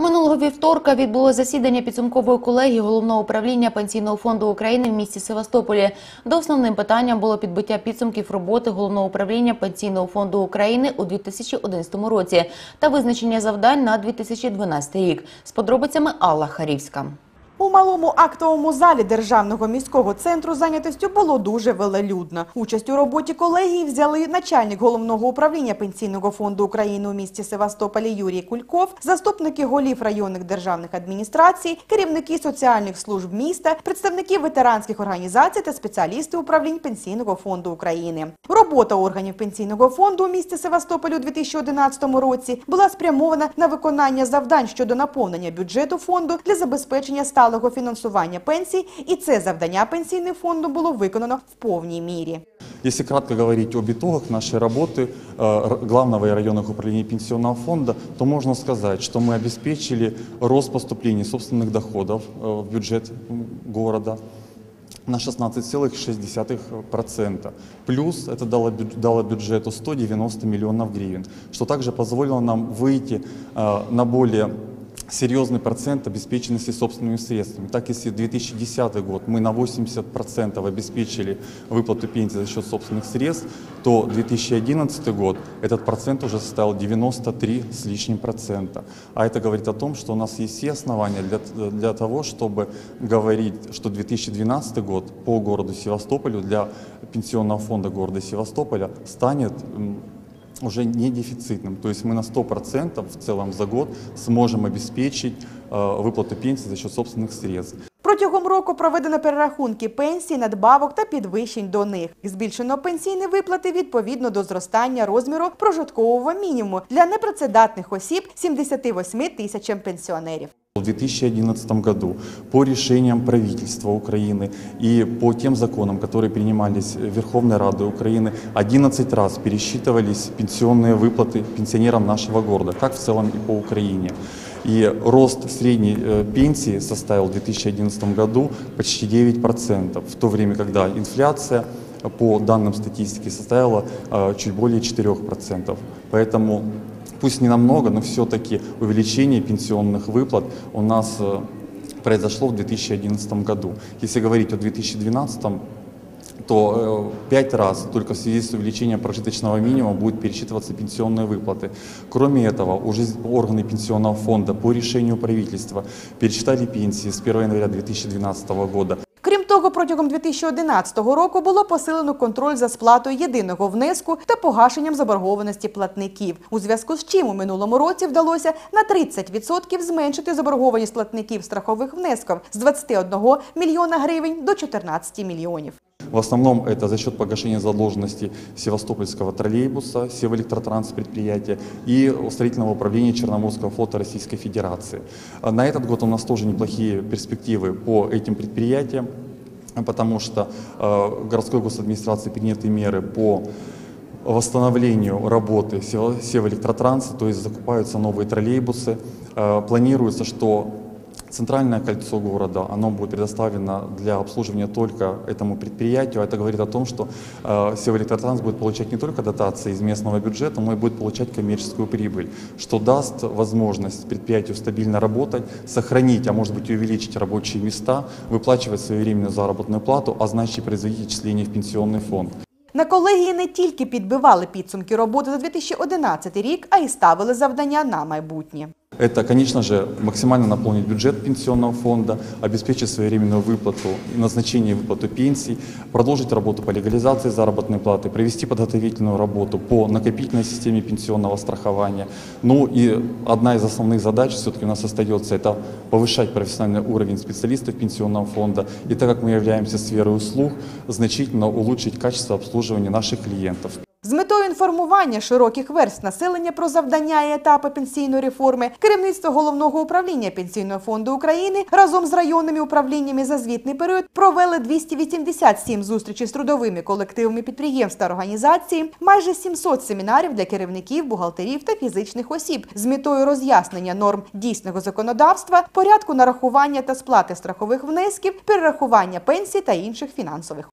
Минулого вівторка відбулося засідання підсумкової колегії головного управління пенсійного фонду України в місті Севастополі. До основним питанням було підбиття підсумків роботи головного управління пенсійного фонду України у 2011 році та визначення завдань на 2012 рік. З подробицями Алла Харівська. У малому актовому залі Державного міського центру зайнятостю було дуже велелюдно. Участь у роботі колегії взяли начальник головного управління Пенсійного фонду України у місті Севастополі Юрій Кульков, заступники голів районних державних адміністрацій, керівники соціальних служб міста, представники ветеранських організацій та спеціалісти управлінь Пенсійного фонду України. Робота органів Пенсійного фонду у місті Севастополі у 2011 році була спрямована на виконання завдань щодо наповнення бюджету фонду для забезпечення сталого фінансування пенсій, і це завдання пенсійним фонду було виконано в повній мірі. Если кратко говорить об итогах нашей работы э, р- главного и районных управлений пенсионного фонда, то можно сказать, что мы обеспечили рост поступлений собственных доходов э, в бюджет м, города на 16,6%. Плюс это дало, бю- дало бюджету 190 миллионов гривен, что также позволило нам выйти э, на более серьезный процент обеспеченности собственными средствами. Так, если 2010 год мы на 80% обеспечили выплату пенсии за счет собственных средств, то 2011 год этот процент уже составил 93 с лишним процента. А это говорит о том, что у нас есть все основания для, для того, чтобы говорить, что 2012 год по городу Севастополю для пенсионного фонда города Севастополя станет уже не дефицитным. То есть мы на 100% в целом за год сможем обеспечить э, выплату пенсии за счет собственных средств. Протягом року проведено перерахунки пенсій, надбавок та підвищень до них. Збільшено пенсійні виплати відповідно до зростання розміру прожиткового мінімуму для непрацедатних осіб 78 тисячам пенсіонерів. В 2011 году по решениям правительства Украины и по тем законам, которые принимались Верховной Радой Украины, 11 раз пересчитывались пенсионные выплаты пенсионерам нашего города, как в целом и по Украине. И рост средней э, пенсии составил в 2011 году почти 9%, в то время, когда инфляция по данным статистики составила э, чуть более 4%. Поэтому пусть не намного, но все-таки увеличение пенсионных выплат у нас э, произошло в 2011 году. Если говорить о 2012, то э, пять раз только в связи с увеличением прожиточного минимума будут пересчитываться пенсионные выплаты. Кроме этого, уже органы пенсионного фонда по решению правительства пересчитали пенсии с 1 января 2012 года. Крім того, протягом 2011 року було посилено контроль за сплатою єдиного внеску та погашенням заборгованості платників. У зв'язку з чим у минулому році вдалося на 30% зменшити заборгованість платників страхових внесків з 21 мільйона гривень до 14 мільйонів. В основном это за счет погашения задолженности Севастопольского троллейбуса, Севэлектротранс предприятия и строительного управления Черноморского флота Российской Федерации. А На этот год у нас тоже неплохие перспективы по этим предприятиям, Потому что э, городской госадминистрации приняты меры по восстановлению работы Севэлектротранса, то есть закупаются новые троллейбусы. Э, Планируется, что Центральное кольцо города, оно будет предоставлено для обслуживания только этому предприятию. А Это говорит о том, что э, Севэлектротранс будет получать не только дотации из местного бюджета, но и будет получать коммерческую прибыль, что даст возможность предприятию стабильно работать, сохранить, а может быть и увеличить рабочие места, выплачивать своевременную заработную плату, а значит и производить отчисления в пенсионный фонд. На колегії не тільки підбивали підсумки роботи за 2011 рік, а й ставили завдання на майбутнє. Это, конечно же, максимально наполнить бюджет пенсионного фонда, обеспечить своевременную выплату и назначение и выплату пенсий, продолжить работу по легализации заработной платы, провести подготовительную работу по накопительной системе пенсионного страхования. Ну и одна из основных задач все-таки у нас остается это повышать профессиональный уровень специалистов пенсионного фонда. И так как мы являемся сферой услуг, значительно улучшить качество обслуживания наших клиентов. З метою інформування широких верств населення про завдання і етапи пенсійної реформи, керівництво головного управління Пенсійного фонду України разом з районними управліннями за звітний період провели 287 зустрічей з трудовими колективами підприємств та організацій, майже 700 семінарів для керівників, бухгалтерів та фізичних осіб. З метою роз'яснення норм дійсного законодавства, порядку нарахування та сплати страхових внесків, перерахування пенсій та інших фінансових